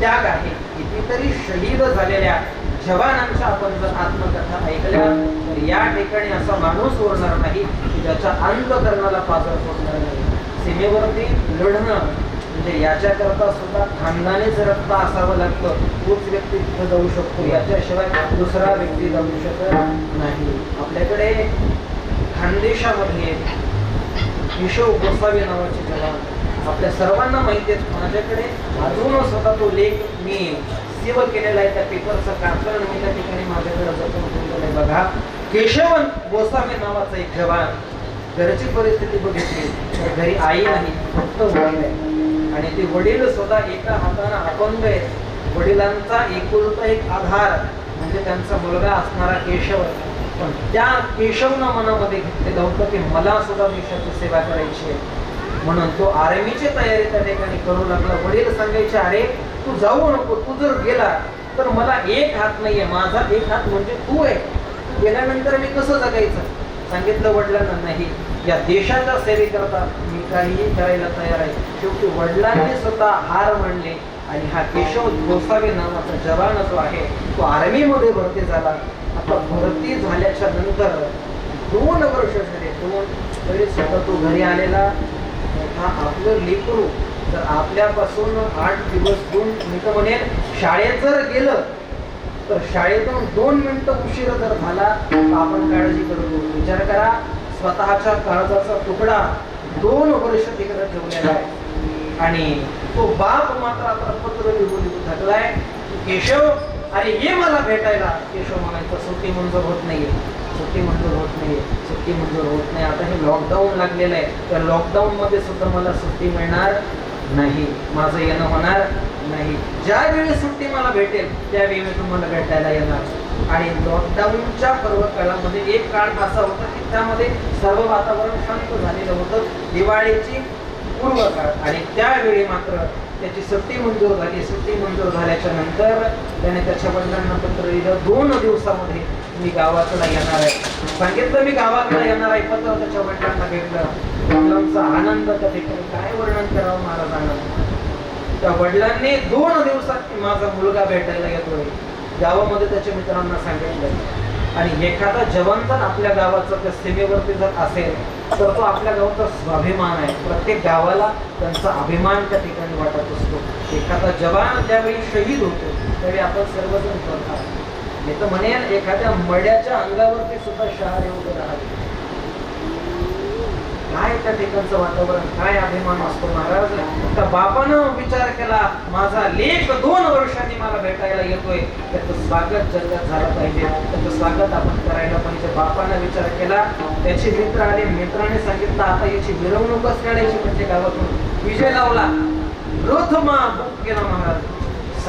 त्याग आहे. कितीतरी शहीद झालेल्या जवानांच्या आपण जर आत्मकथा ऐकल्या तर या ठिकाणी असा माणूस उरणार नाही की ज्याच्या अंतकरणाला पाजर पोचणार नाही. सीमेवरती लढणं म्हणजे याच्याकरता सुद्धा खानदानीच रक्त असावं लागतं. तोच व्यक्ती तिथं जाऊ शकतो. याच्याशिवाय दुसरा व्यक्ती जाऊ शकत नाही. आपल्याकडे खानदेशामध्ये केशव गोसावी नावाचे जवान आपल्या सर्वांना माहिती आहे माझ्याकडे. अजून स्वतः तो लेख मी सेव केलेला आहे. त्या पेपरचं कात्रण मी त्या ठिकाणी माझ्याकडे जपून ठेवलेलं आहे. बघा केशवन गोसावी नावाचा एक जवान घरची परिस्थिती बघितली. तर घरी आई नाही फक्त वडील आहे. आणि ते वडील स्वतः एका हातानं अपंग आहे वडिलांचा एकुलता एक आधार म्हणजे त्यांचा मुलगा असणारा केशव पण त्या केशवनं मनामध्ये घेतलेलं होतं की मला सुद्धा देशाची सेवा करायची आहे. म्हणून तो आर्मीची तयारी त्या ठिकाणी करू लागला. वडील सांगायचे अरे तू जाऊ नको तू जर गेला तर मला एक हात नाहीये माझा एक हात म्हणजे तू आहे. तू गेल्यानंतर मी कसं जगायचं? सांगितलं वडिलांना नाही या देशाच्या सेवेकरता मी काहीही करायला तयार आहे. शेवटी वडिलांनी स्वतः हार मांडले आणि हा केशव गोसावी नावाचा जवान जो आहे तो आर्मीमध्ये भरती झाला. आता भरती झाल्याच्यानंतर दोन वर्ष झाले दोन तरी स्वतः तो घरी आलेला. आता आपलं लेकरू तर आपल्यापासून आठ दिवस दोन मी तर शाळेत जर गेलं तर शाळेतून दोन मिनिटं उशीर जर झाला तर आपण काळजी करतो विचार करा. स्वतःच्या काळजाचा तुकडा दोन वर्ष तिकडे ठेवलेला आहे. आणि तो बाप मात्र आता पत्र लिहून थकलाय केशव अरे ये मला भेटायला. केशव म्हणायचं सुट्टी मंजूर होत नाहीये. सुट्टी मंजूर होत नाहीये. सुट्टी मंजूर होत नाही. आता हे लॉकडाऊन लागलेलं आहे. त्या लॉकडाऊनमध्ये सुद्धा मला सुट्टी मिळणार नाही. माझं येणं होणार नाही. ज्यावेळी सुट्टी मला भेटेल त्यावेळी मी तुम्हाला भेटायला येणार. आणि लॉकडाऊनच्या पर्व काळामध्ये एक काळ असा होता की त्यामध्ये सर्व वातावरण शांत झालेलं होतं. दिवाळीची पूर्व काळ आणि त्यावेळी मात्र त्याची सुट्टी मंजूर झाली. सुट्टी मंजूर झाल्याच्यानंतर त्याने त्याच्या वडिलांना पत्र लिहिलं. दोन दिवसामध्ये मी गावाकडे येणार आहे. सांगितलं मी गावाकडे येणार आहे पत्र त्याच्या वडिलांना भेटलं. वडिलांचा आनंद त्या ठिकाणी काय वर्णन करावं महाराजांना? त्या वडिलांनी दोन दिवसात माझा मुलगा भेटायला येतोय. गावामध्ये त्याच्या मित्रांना सांगितलं आणि एखादा जवान जर आपल्या गावाचं त्या सीमेवरती जर असेल तर तो आपल्या गावाचा स्वाभिमान आहे. प्रत्येक गावाला त्यांचा अभिमान त्या ठिकाणी वाटत असतो. एखादा जवान ज्यावेळी शहीद होतो त्यावेळी आपण सर्वजण करतात मी तर म्हणेन एखाद्या मड्याच्या अंगावरती सुद्धा शहर उभे राहते काय त्या ठिकाणचं वातावरण? काय अभिमान असतो महाराज? त्या बापानं विचार केला माझा लेख दोन वर्षांनी मला भेटायला येतोय. त्याचं स्वागत जगात झालं पाहिजे. त्याचं स्वागत आपण करायला पाहिजे. बापानं विचार केला त्याचे मित्र आले मित्राने सांगितलं आता याची मिरवणूकच काढायची म्हणजे गावातून. विजय लावला. प्रथमा बुक केला महाराज.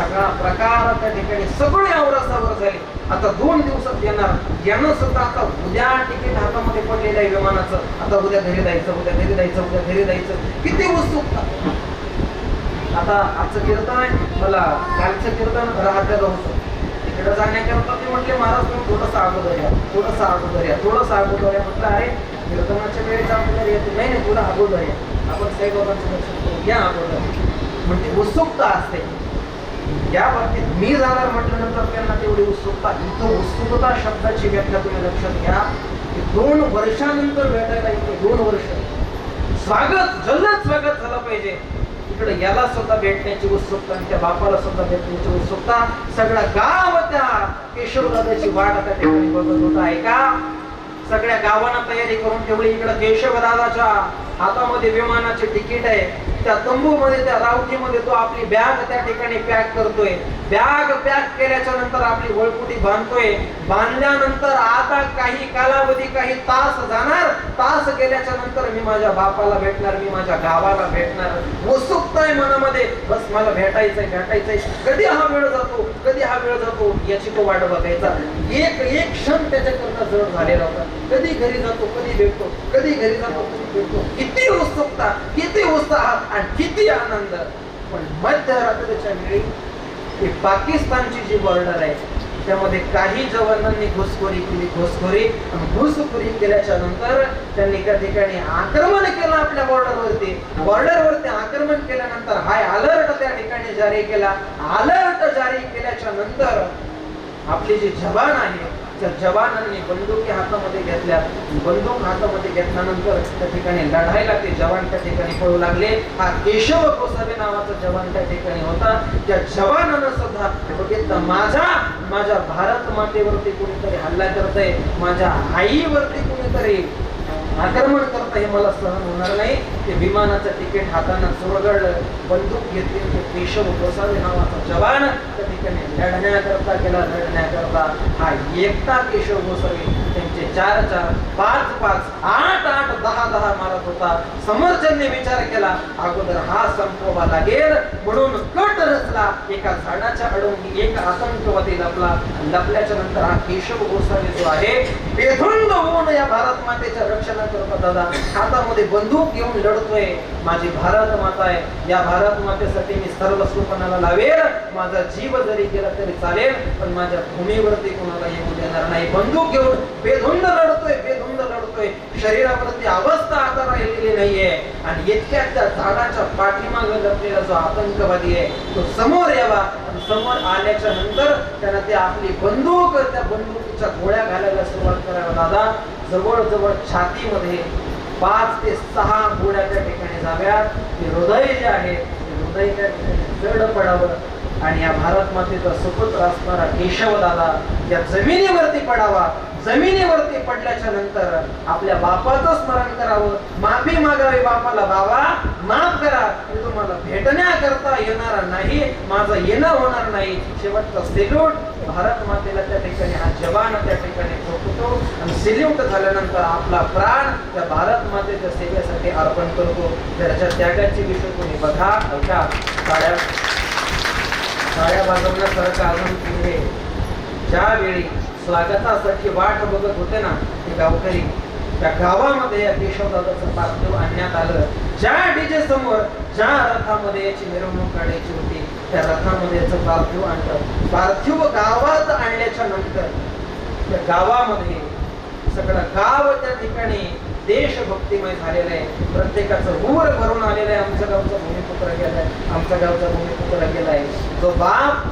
सगळा प्रकार त्या ठिकाणी सगळे अवरासावर झाले. आता दोन दिवसात येणार. यानं सुद्धा आता उद्या तिकीट हातामध्ये पडलेलं आहे विमानाचं. आता उद्या घरी जायचं उद्या घरी जायचं उद्या घरी जायचं. किती उत्सुकता आता आजचं कीर्तन आहे. मला कालचं कीर्तन राहत्याला होतं तिकडे जाण्याकरता ते म्हटले महाराज तुम्ही थोडंसं अगोदर या. थोडंसं अगोदर या. थोडंसं अगोदर या म्हटलं अरे कीर्तनाच्या वेळेस अगोदर येतो. नाही नाही थोडं अगोदर या. आपण साईबाबांचं दर्शन करू. या अगोदर म्हणजे उत्सुकता असते. या बाबतीत मी जाणार म्हटल्यानंतर त्यांना तेवढी उत्सुकता इथं उत्सुकता शब्दाची व्याख्या तुम्ही लक्षात घ्या. की दोन वर्षानंतर भेटायला इथं दोन वर्ष. स्वागत जल्लद स्वागत झालं पाहिजे. इकडे याला सुद्धा भेटण्याची उत्सुकता आणि त्या बापाला सुद्धा भेटण्याची उत्सुकता. सगळ्या गाव त्या केशवदाची वाट त्या ठिकाणी बघत आहे का? सगळ्या गावांना तयारी करून ठेवली. इकडे केशवदादाच्या हातामध्ये विमानाचे तिकीट आहे. त्या तंबूमध्ये त्या रावठीमध्ये तो आपली बॅग त्या ठिकाणी पॅक करतोय. बॅग पॅक केल्याच्यानंतर आपली वळपुटी बांधतोय. बांधल्यानंतर आता काही कालावधी काही तास जाणार. तास गेल्याच्यानंतर मी माझ्या बापाला भेटणार मी माझ्या गावाला भेटणार. उत्सुकताय मनामध्ये. बस मला भेटायचंय भेटायचंय. कधी हा वेळ जातो? कधी हा वेळ जातो? याची तो वाट बघायचा. एक एक क्षण त्याच्याकरता जड झालेला होता. कधी घरी जातो कधी भेटतो कधी घरी जातो कधी भेटतो. किती उत्सुकता किती उत्साह आणि किती आनंद. पण मध्यरात्रीच्या वेळी ही पाकिस्तानची जी बॉर्डर आहे त्यामध्ये काही जवानांनी घुसखोरी केली घुसखोरी घुसखोरी केल्याच्यानंतर त्यांनी त्या ठिकाणी आक्रमण केलं आपल्या बॉर्डरवरती. बॉर्डरवरती आक्रमण केल्यानंतर हाय अलर्ट त्या ठिकाणी जारी केला. अलर्ट जारी केल्याच्यानंतर आपले जे जवान आहे त्या जवानांनी बंदुकी हातामध्ये घेतल्या. बंदूक हातामध्ये घेतल्यानंतर त्या ठिकाणी लढायला ते जवान त्या ठिकाणी पळू लागले. हा केशव गोसावी नावाचा जवान त्या ठिकाणी होता. त्या जवानानं सुद्धा बघितलं माझा माझ्या भारत मातेवरती कुणीतरी हल्ला करतंय माझ्या आईवरती कुणीतरी आक्रमण करता हे मला सहन होणार नाही. ते विमानाचं तिकीट हातानं चुरगळलं बंदूक घेतली ते केशव गोसावी नावाचा जवान त्या ठिकाणी लढण्याकरता गेला. लढण्याकरता हा एकटा केशव गोसावी त्यांचे चार चार पाच पाच आठ आठ दहा दहा मारत होता. समर्थ्यांनी विचार केला. अगोदर हा संपवा लागेल. म्हणून कट रचला एका झाडाच्या अडवून एक आतंकवादी लपला. लपल्याच्या नंतर हा केशव गोसावी जो आहे बेधुंद होऊन या भारत मातेच्या रक्षणा करतो दादा. हातामध्ये बंदूक घेऊन लढतोय माझी भारत माता आहे. या भारत मातेसाठी मी सर्व सुपणाला लावेल. माझा जीव जरी गेला तरी चालेल पण माझ्या भूमीवरती कोणाला येऊ देणार नाही. बंदूक घेऊन बेधुंद लढतोय बेधुंद लढतोय शरीरावरती अवस्था आता राहिलेली नाहीये. आणि इतक्या त्या झाडाच्या पाठीमागं लपलेला जो आतंकवादी आहे तो समोर यावा. आणि समोर आल्याच्यानंतर त्यानं ते आपली बंदूक त्या बंदुकीच्या गोळ्या घालायला सुरुवात करायला दादा जवळजवळ छातीमध्ये पाच ते सहा गोळ्या त्या ठिकाणी जाव्यात. ते हृदय जे आहे ते हृदय त्या ठिकाणी जड पडावं. आणि या भारत मातेचा सुपुत्र असणारा केशव दादा या जमिनीवरती पडावा. जमिनीवरती पडल्याच्या नंतर आपल्या बापाचं स्मरण करावं. माफी मागावी बापाला बाबा माफ करा. मी तुम्हाला भेटण्याकरता येणार नाही. माझं येणं होणार नाही. शेवटचा सेल्यूट भारत मातेला त्या ठिकाणी हा जवान त्या ठिकाणी ठोकतो आणि सेल्यूट झाल्यानंतर आपला प्राण त्या भारत मातेच्या सेवेसाठी अर्पण करतो. त्याच्या त्यागाची विषय कोणी बघा. ऐका साड्या साड्या बाजवण्यासारखं अजून पुढे. ज्यावेळी स्वागतासाठी वाट बघत होते ना ते गावकरी. त्या गावामध्ये या केशवदादाचं पार्थिव आणण्यात आलं. ज्या डीजे समोर ज्या रथामध्ये याची मिरवणूक काढायची होती त्या रथामध्ये याचं पार्थिव आणलं. पार्थिव गावात आणल्याच्या नंतर त्या गावामध्ये सगळं गाव त्या ठिकाणी देशभक्तिमय झालेलं आहे. प्रत्येकाचं ऊर भरून आलेलं आहे. आमच्या गावचा भूमिपुत्र गेलाय. आमच्या गावचा भूमिपुत्र गेलाय. जो बाप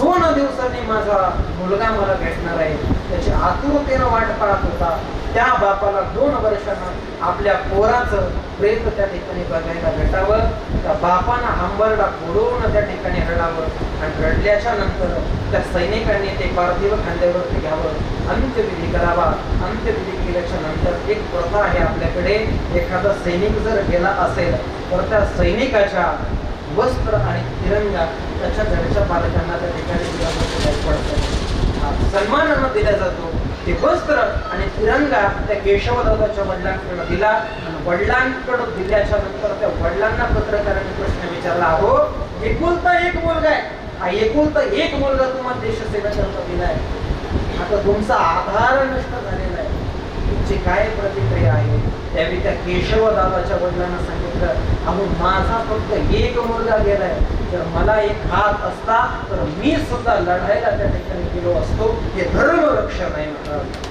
दोन दिवसांनी माझा मुलगा मला भेटणार आहे. त्याची आतुरतेनं वाट पाहत होता. त्या बापाला दोन वर्षानं आपल्या पोराचं प्रेत त्या ठिकाणी बघायला भेटावं. त्या बापानं हंबरडा फोडून त्या ठिकाणी रडावं. आणि रडल्याच्या नंतर त्या सैनिकांनी ते पार्थिव खांद्यावरती घ्यावं. अंत्यविधी करावा. अंत्यविधी केल्याच्यानंतर एक प्रथा आहे आपल्याकडे. एखादा सैनिक जर गेला असेल तर त्या सैनिकाच्या वस्त्र आणि तिरंगा त्याच्या घरच्या पालकांना त्या ठिकाणी सन्मानांना दिला जातो. ते वस्त्र आणि तिरंगा त्या केशवदादाच्या वडिलांकडे दिला वडिलांकडे दिल्याच्या नंतर त्या वडिलांना पत्रकारांनी प्रश्न विचारला अहो एकुलता एक मुलगा आहे. हा एकुलता एक मुलगा तुम्हाला देशसेवेकरता दिलाय. आता तुमचा आधार नष्ट झालेला आहे. तुमची काय प्रतिक्रिया आहे? त्यावेळी त्या केशवदादाच्या वडिलांना सांगितलं अहो माझा फक्त एक मुलगा गेलाय. जर मला एक हात असता तर मी सुद्धा लढायला त्या ठिकाणी गेलो असतो. हे धर्म रक्षण आहे म्हणतात